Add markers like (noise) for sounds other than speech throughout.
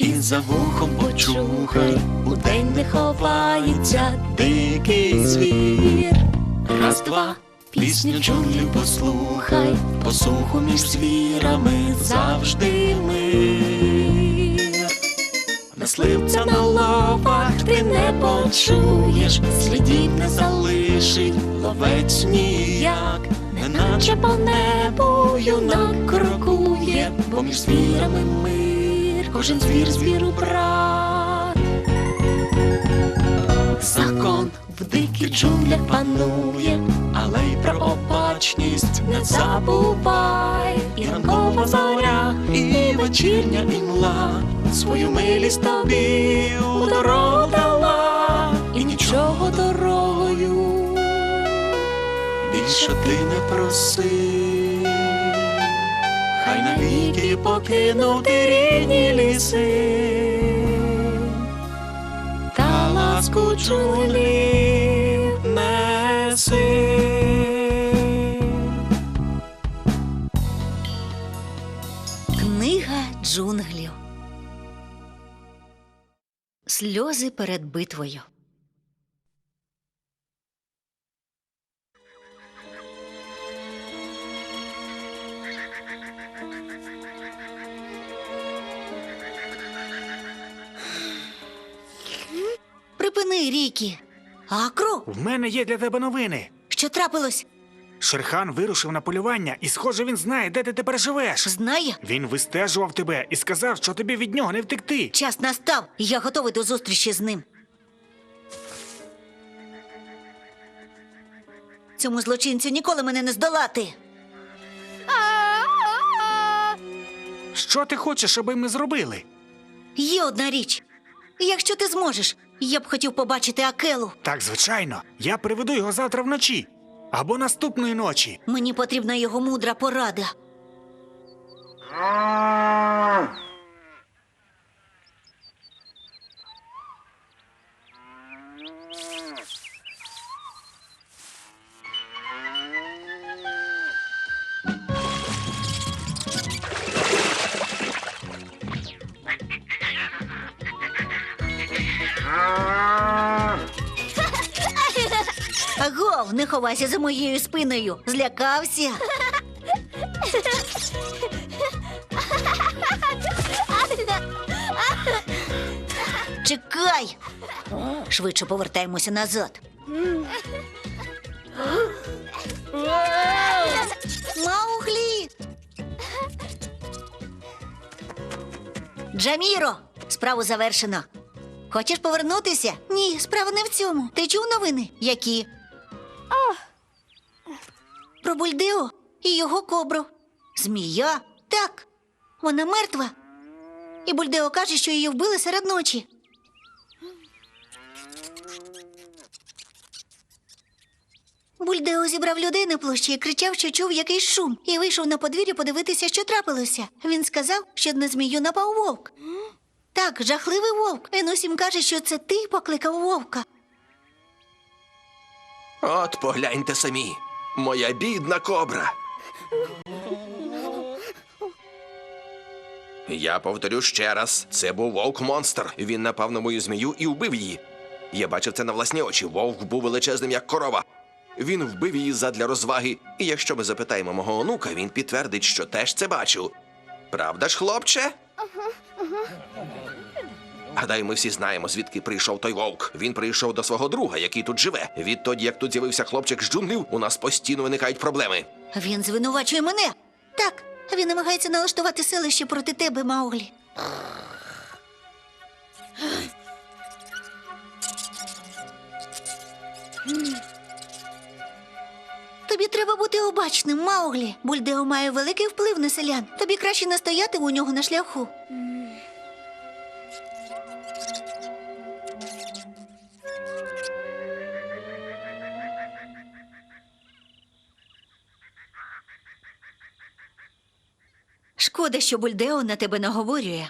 і за вухом почухай, удень не ховається дикий звір. Раз, два, пісню джунглів послухай, посуху між звірами завжди мир. Мисливця на ловах ти не почуєш, слідів не залишить ловець ніяк, неначе по небу юнак крокує, бо між звірами мир, кожен звір звіру брат. Закон в диких джунглях панує, але й про обачність не забувай. І ранкова зоря, і вечірня імла свою милість тобі у дорогу дала, і нічого дорогою більше ти не проси. Навіки покинути рідні ліси та ласку джунглів неси. Книга джунглів. Сльози перед битвою. Припини ріки. Акро, В мене є для тебе новини. що трапилось? Шерхан вирушив на полювання, і, схоже, він знає, де ти тепер живеш. Знає? Він вистежував тебе і сказав, що тобі від нього не втекти. Час настав, і я готовий до зустрічі з ним. Цьому злочинцю ніколи мене не здолати. Що ти хочеш, аби ми зробили? Є одна річ. Якщо ти зможеш, я б хотів побачити Акелу. Так, звичайно, я приведу його завтра вночі або наступної ночі. Мені потрібна його мудра порада. Агов, не ховайся за моєю спиною. Злякався. Чекай. Швидше повертаємося назад. Мауглі. Джаміро, справу завершено. Хочеш повернутися? Ні, справа не в цьому. Ти чув новини? Які? Про Бульдео і його кобру. Змія? Так. Вона мертва. І Бульдео каже, що її вбили серед ночі. Бульдео зібрав людей на площі і кричав, що чув якийсь шум, і вийшов на подвір'я подивитися, що трапилося. Він сказав, що на змію напав вовк. Так, жахливий вовк. Він усім каже, що це ти покликав вовка. От погляньте самі, моя бідна кобра. Я повторю ще раз: це був вовк монстр. Він напав на мою змію і вбив її. Я бачив це на власні очі. Вовк був величезним, як корова. Він вбив її задля розваги, і якщо ми запитаємо мого онука, він підтвердить, що теж це бачив. Правда ж, хлопче? Гадаю, ми всі знаємо, звідки прийшов той вовк. Він прийшов до свого друга, який тут живе. Відтоді, як тут з'явився хлопчик з джунглів, у нас постійно виникають проблеми. Він звинувачує мене. Так, він намагається налаштувати селище проти тебе, Мауглі. Тобі треба бути обачним, Мауглі. Бульдео має великий вплив на селян. Тобі краще не стояти у нього на шляху. Шкода, що Бульдео на тебе наговорює.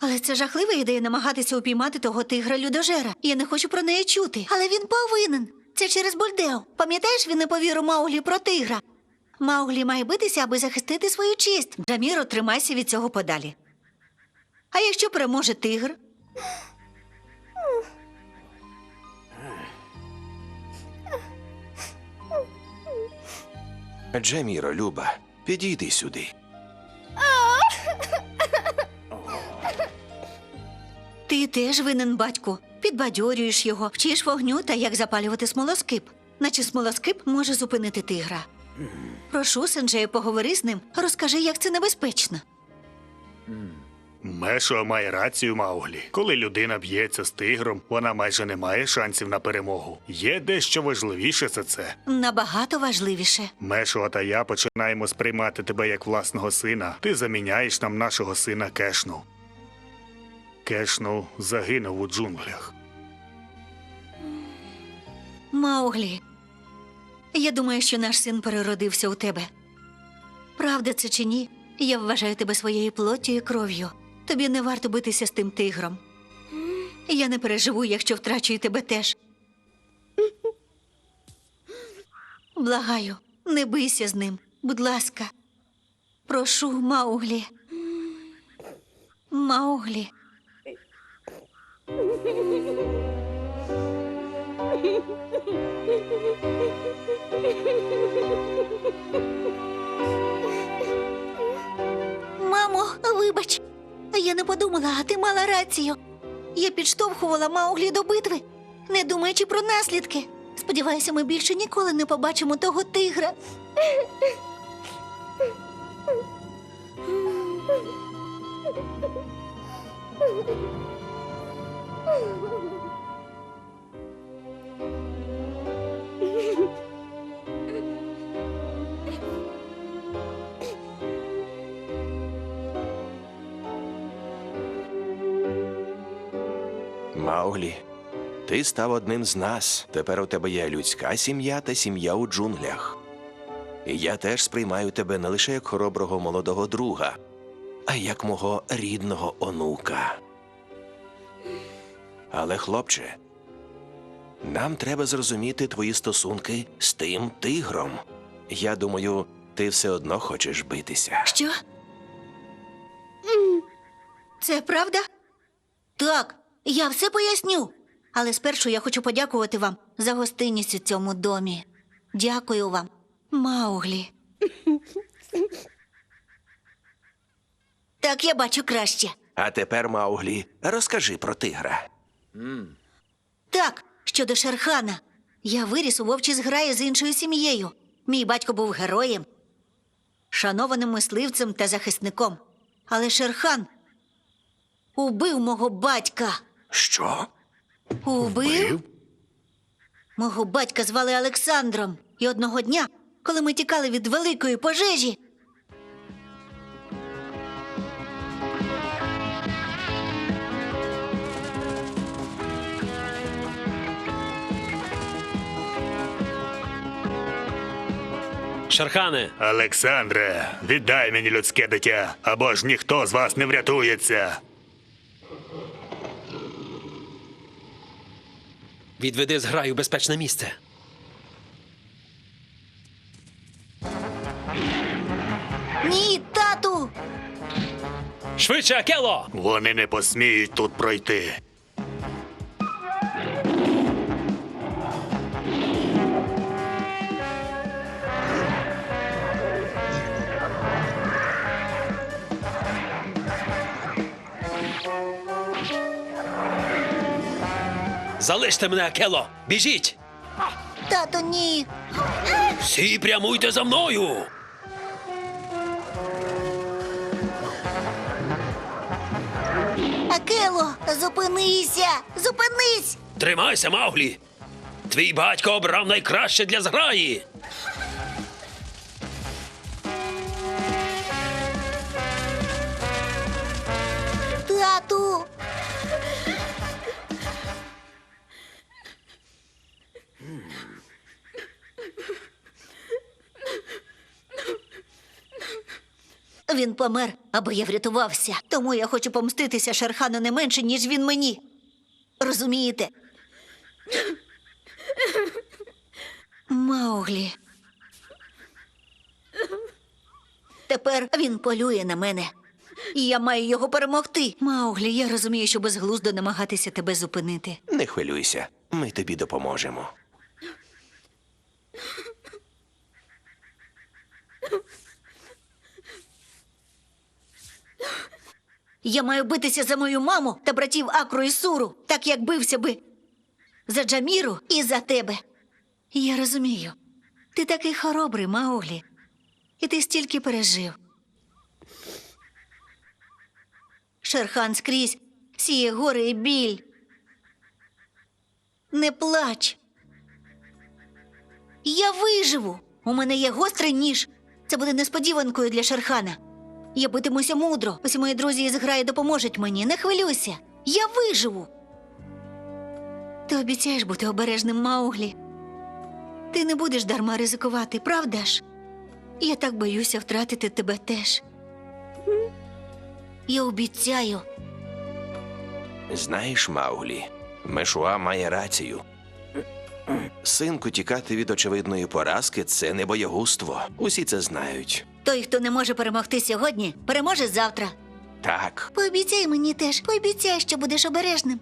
Але це жахлива ідея намагатися упіймати того тигра людожера. Я не хочу про неї чути. Але він повинен. Це через Бульдео. Пам'ятаєш, він не повірив Мауглі про тигра. Мауглі має битися, аби захистити свою честь. Джаміро, тримайся від цього подалі. А якщо переможе тигр? Джеміро, Люба, підійди сюди. Ти теж винен, батьку. Підбадьорюєш його, вчиш вогню та як запалювати смолоскип. Наче смолоскип може зупинити тигра. Прошу, Сенджею, поговори з ним, розкажи, як це небезпечно. Мешо має рацію Мауглі. Коли людина б'ється з тигром, вона майже не має шансів на перемогу. Є дещо важливіше за це. Набагато важливіше. Мешо та я починаємо сприймати тебе як власного сина. Ти заміняєш нам нашого сина Кешну. Кешну загинув у джунглях. Мауглі, я думаю, що наш син переродився у тебе. Правда це чи ні? Я вважаю тебе своєю плоттю і кров'ю. Тобі не варто битися з тим тигром. Я не переживу, якщо втрачу і тебе теж. Благаю, не бийся з ним, будь ласка. Прошу, Мауглі. Мауглі. Мамо, вибач. Я не подумала, а ти мала рацію. Я підштовхувала Мауглі до битви, не думаючи про наслідки. Сподіваюся, ми більше ніколи не побачимо того тигра. Мауглі, ти став одним з нас. Тепер у тебе є людська сім'я та сім'я у джунглях. І я теж сприймаю тебе не лише як хороброго молодого друга, а як мого рідного онука. Але, хлопче, нам треба зрозуміти твої стосунки з тим тигром. Я думаю, ти все одно хочеш битися. Що? Це правда? Так, я все поясню. Але спершу я хочу подякувати вам за гостинність у цьому домі. Дякую вам, Мауглі. Так я бачу краще. А тепер, Мауглі, розкажи про тигра. Так, щодо Шерхана. Я виріс у вовчій зграї з іншою сім'єю. Мій батько був героєм, шанованим мисливцем та захисником. Але Шерхан убив мого батька. Що? Убив? Мого батька звали Олександром. І одного дня, коли ми тікали від великої пожежі. Шерхане, Олександре, віддай мені людське дитя, або ж ніхто з вас не врятується. відведи зграю в безпечне місце. Ні, тату! Швидше, Акело! Вони не посміють тут пройти. Залиште мене, Акело! Біжіть! Тату, ні. Всі прямуйте за мною! Акело, зупинися! Зупинись! Тримайся, Мауглі! Твій батько обрав найкраще для зграї! Він помер, аби я врятувався. Тому я хочу помститися Шерхану не менше, ніж він мені. Розумієте? Мауглі. Тепер він полює на мене. І я маю його перемогти. Мауглі, я розумію, що безглуздо намагатися тебе зупинити. Не хвилюйся, ми тобі допоможемо. Я маю битися за мою маму та братів Акру і Суру, так як бився би за Джаміру і за тебе. Я розумію. Ти такий хоробрий, Мауглі. І ти стільки пережив. Шерхан скрізь сіє гори і біль. Не плач. Я виживу. У мене є гострий ніж. Це буде несподіванкою для Шерхана. Я битимуся мудро. Усі мої друзі із граї допоможуть мені. Не хвилюйся. Я виживу. Ти обіцяєш бути обережним, Мауглі. Ти не будеш дарма ризикувати, правда ж? Я так боюся втратити тебе теж. Я обіцяю. Знаєш, Мауглі, Мешуа має рацію. Синку тікати від очевидної поразки це не боягузтво. Усі це знають. Той, хто не може перемогти сьогодні, переможе завтра. Так, Пообіцяй мені теж, пообіцяй, що будеш обережним.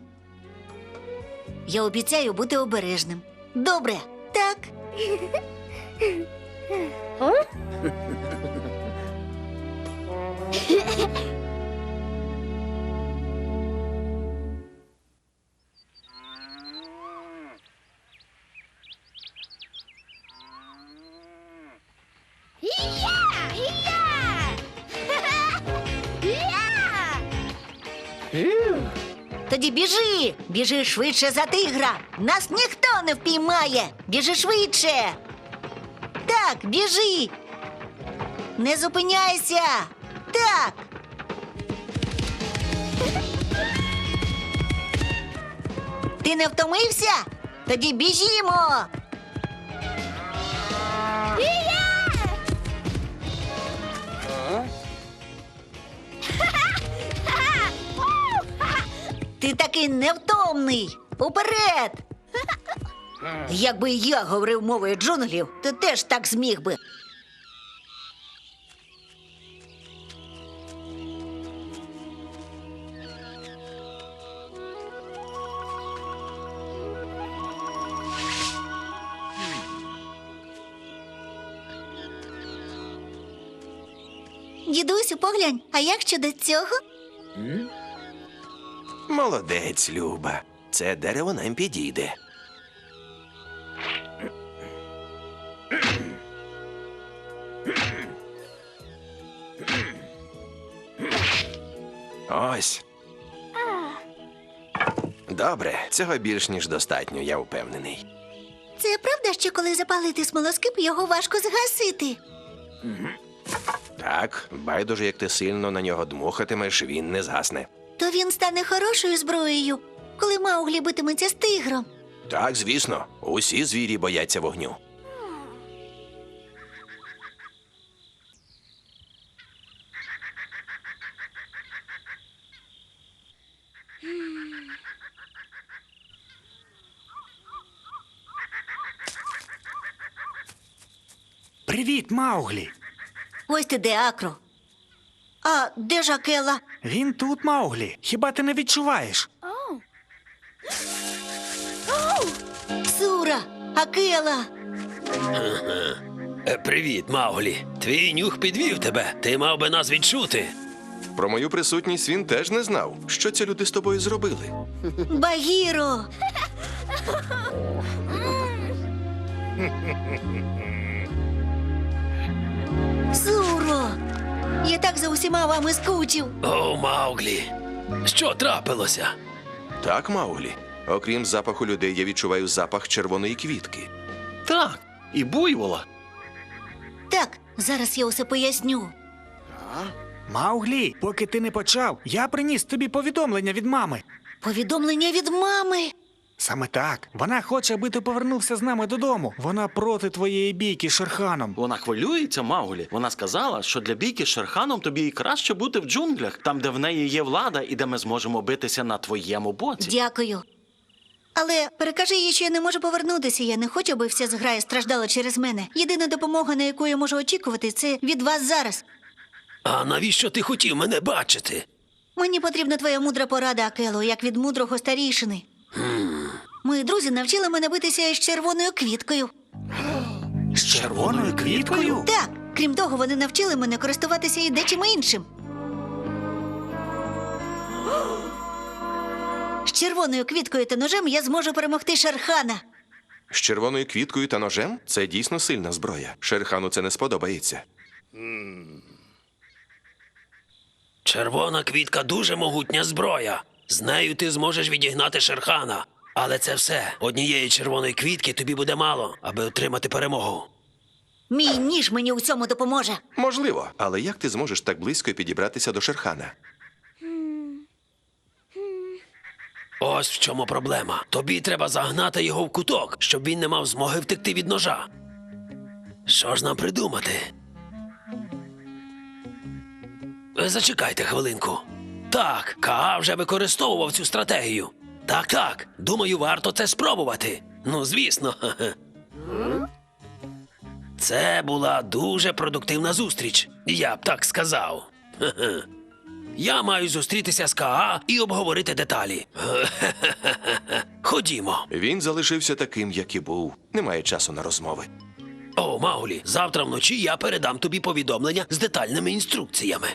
Я обіцяю бути обережним. Добре, так. (laughs) (laughs) Тоді біжи, біжи швидше за тигра. Нас ніхто не впіймає. Біжи швидше. Так, біжи. Не зупиняйся. Так. Ти не втомився? Тоді біжімо. Ти такий невтомний. Уперед! Якби я говорив мовою джунглів, то теж так зміг би. Дідусю, поглянь, а як щодо цього? Молодець, Люба. Це дерево нам підійде. Ось. Добре, цього більш ніж достатньо, я впевнений. Це правда, що коли запалити смолоскип, його важко згасити. Так, байдуже, як ти сильно на нього дмухатимеш, він не згасне. То він стане хорошою зброєю, коли Мауглі битиметься з тигром. Так, звісно, усі звірі бояться вогню. Привіт, Мауглі. Ось ти де Акро. А де Жакела? Він тут, Мауглі. Хіба ти не відчуваєш? Сура, Акела. Е, Привіт, Мауглі. Твій нюх підвів тебе. Ти мав би нас відчути. Про мою присутність він теж не знав. Що ці люди з тобою зробили? Багіро. (laughs) Суро. Я так за усіма вами скучив. О, Мауглі. Що трапилося? Так, Мауглі. Окрім запаху людей, я відчуваю запах червоної квітки. Так, і буйвола. Так, зараз я усе поясню. Мауглі, поки ти не почав, я приніс тобі повідомлення від мами. Повідомлення від мами. Саме так. Вона хоче, аби ти повернувся з нами додому. Вона проти твоєї бійки з Шерханом. Вона хвилюється, Мауглі. Вона сказала, що для бійки з Шерханом тобі і краще бути в джунглях, там, де в неї є влада і де ми зможемо битися на твоєму боці. Дякую. Але перекажи їй, що я не можу повернутися. Я не хочу, аби вся зграя страждала через мене. Єдина допомога, на яку я можу очікувати, це від вас зараз. А навіщо ти хотів мене бачити? Мені потрібна твоя мудра порада, Акело, як від мудрого старішини. Мої друзі навчили мене битися із червоною квіткою. (gasps) З червоною квіткою? Так, крім того, вони навчили мене користуватися і дечим іншим. (gasps) З червоною квіткою та ножем я зможу перемогти Шерхана. З червоною квіткою та ножем це дійсно сильна зброя. Шерхану це не сподобається. Червона квітка дуже могутня зброя. З нею ти зможеш відігнати Шерхана. Але це все. Однієї червоної квітки тобі буде мало, аби отримати перемогу. Мій ніж мені у цьому допоможе. Можливо, але як ти зможеш так близько підібратися до Шерхана? Ось в чому проблема. Тобі треба загнати його в куток, щоб він не мав змоги втекти від ножа. Що ж нам придумати? Зачекайте хвилинку. Так, Каа вже використовував цю стратегію. Так, так. Думаю, варто це спробувати. Ну, звісно. Це була дуже продуктивна зустріч, я б так сказав. Я маю зустрітися з Каа і обговорити деталі. Ходімо. Він залишився таким, як і був. Немає часу на розмови. О, Маулі, завтра вночі я передам тобі повідомлення з детальними інструкціями.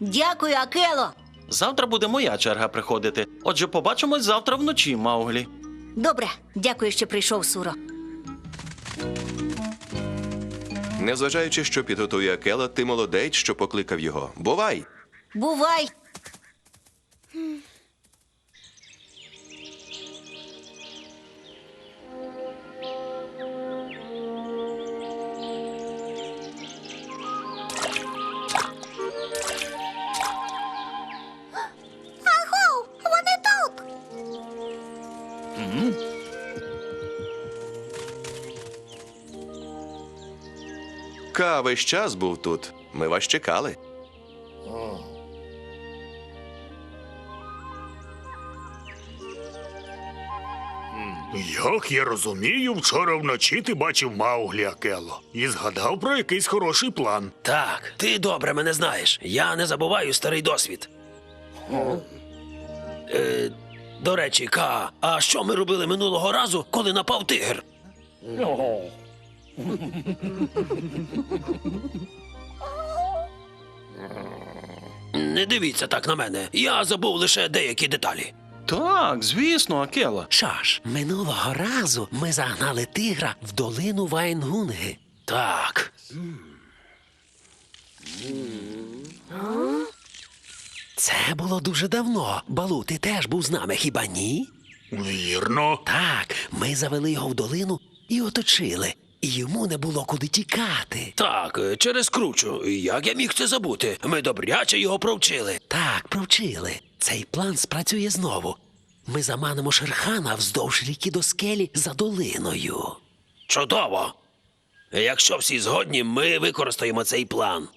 Дякую, Акело. Завтра буде моя черга приходити. Отже, побачимось завтра вночі, Мауглі. Добре, дякую, що прийшов, Суро. Незважаючи, що підготує Акела, ти молодець, що покликав його. Бувай! Бувай! Ка весь час був тут. Ми вас чекали. Як я розумію, вчора вночі ти бачив Мауглі Акело і згадав про якийсь хороший план. Так, ти добре мене знаєш. Я не забуваю старий досвід. Е, до речі, Ка, а що ми робили минулого разу, коли напав тигр? (laughs) Не дивіться так на мене. Я забув лише деякі деталі. Так, звісно, Акела. Що ж, минулого разу ми загнали тигра в долину Вайнгунги. Так. Це було дуже давно. Балу, ти теж був з нами, хіба ні? Вірно. Так, ми завели його в долину і оточили. І йому не було куди тікати. Так, е, через кручу. Як я міг це забути? Ми добряче його провчили. Так, провчили. Цей план спрацює знову. Ми заманимо Шерхана вздовж ріки до скелі за долиною. Чудово. Якщо всі згодні, ми використаємо цей план.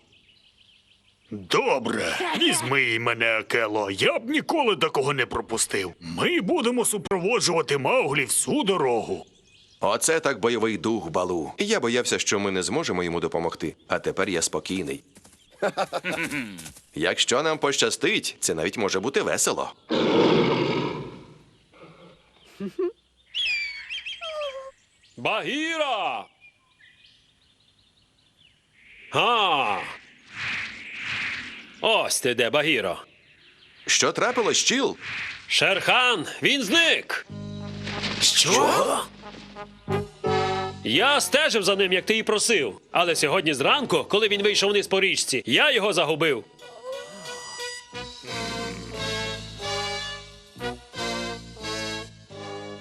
Добре, візьми й мене, Акело. Я б ніколи такого не пропустив. Ми будемо супроводжувати Мауглі всю дорогу. Оце так бойовий дух, балу. Я боявся, що ми не зможемо йому допомогти, а тепер я спокійний. (laughs) Якщо нам пощастить, це навіть може бути весело. Багіра! А! Ось ти де, Багіро. Що трапилось, Чіл? Шерхан, він зник. Що? Я стежив за ним, як ти і просив. Але сьогодні зранку, коли він вийшов вниз по річці, я його загубив.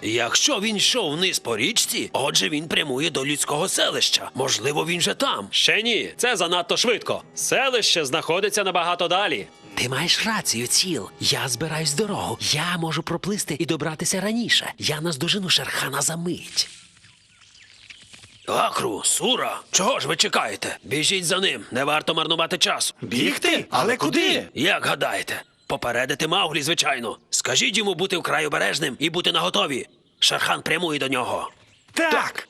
Якщо він йшов вниз по річці, отже він прямує до людського селища. Можливо, він же там. Ще ні, це занадто швидко. Селище знаходиться набагато далі. Ти маєш рацію, ціл. Я збираюсь дорогу. Я можу проплисти і добратися раніше. Я наздожену Шерхана за мить. Акру, Сура, чого ж ви чекаєте? Біжіть за ним, не варто марнувати часу. Бігти? Але куди? Як гадаєте? Попередити Мауглі, звичайно. Скажіть йому бути вкрай обережним і бути наготові. Шерхан прямує до нього. Так.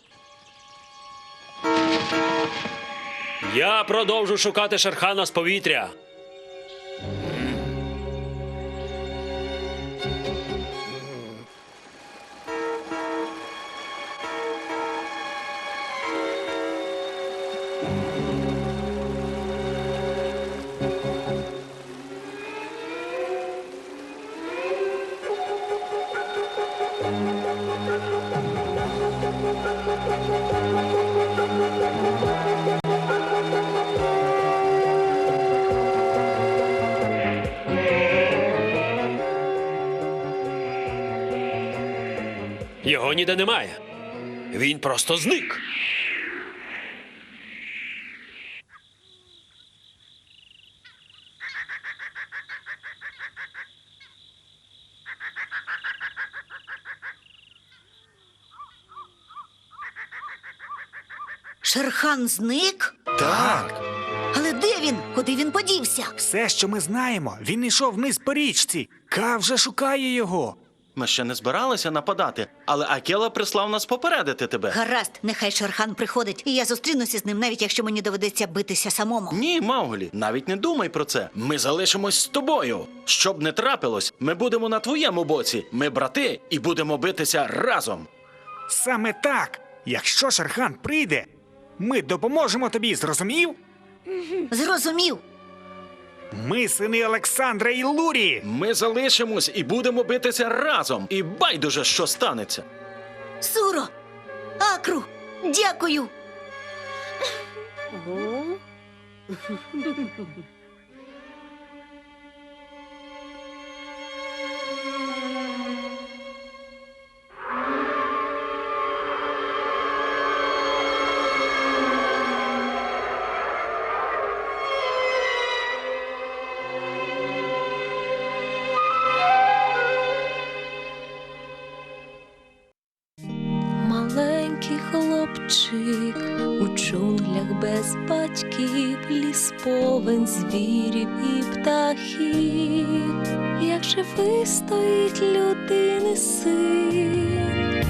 Я продовжу шукати Шерхана з повітря. Його ніде немає. Він просто зник. Шерхан зник? Так, Але де він? Куди він подівся? все, що ми знаємо, він йшов вниз по річці. Ка вже шукає його. Ми ще не збиралися нападати, але Акела прислав нас попередити тебе. Гаразд, нехай Шерхан приходить, і я зустрінуся з ним, навіть якщо мені доведеться битися самому. Ні, Мауглі, навіть не думай про це. Ми залишимось з тобою. Щоб не трапилось, ми будемо на твоєму боці. Ми брати і будемо битися разом. Саме так. Якщо Шерхан прийде, ми допоможемо тобі, зрозумів? Зрозумів. Ми сини Олександра і Лурі. Ми залишимось і будемо битися разом. І байдуже, що станеться. Суро! Акру! Дякую! Батьків, ліс повен звірів і птахів, як же вистоїть людини син,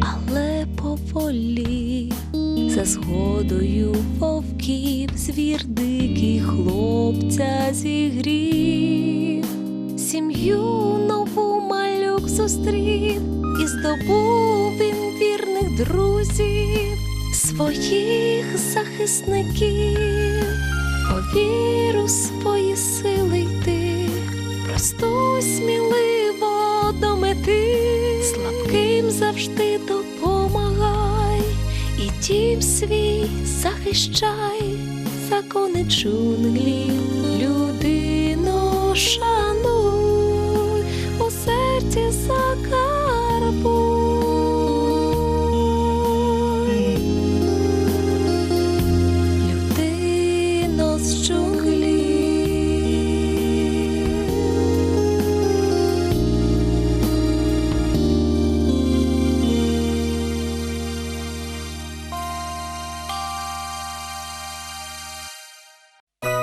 але поволі за згодою вовків звір дикий хлопця зігрів, сім'ю нову малюк зустрів і здобув він вірних друзів, своїх захисників, по віру свої сили йти, просту сміливо до мети, слабким завжди допомагай, і дім свій захищай, закони джунглі, людину шануй, у серці закарбуй.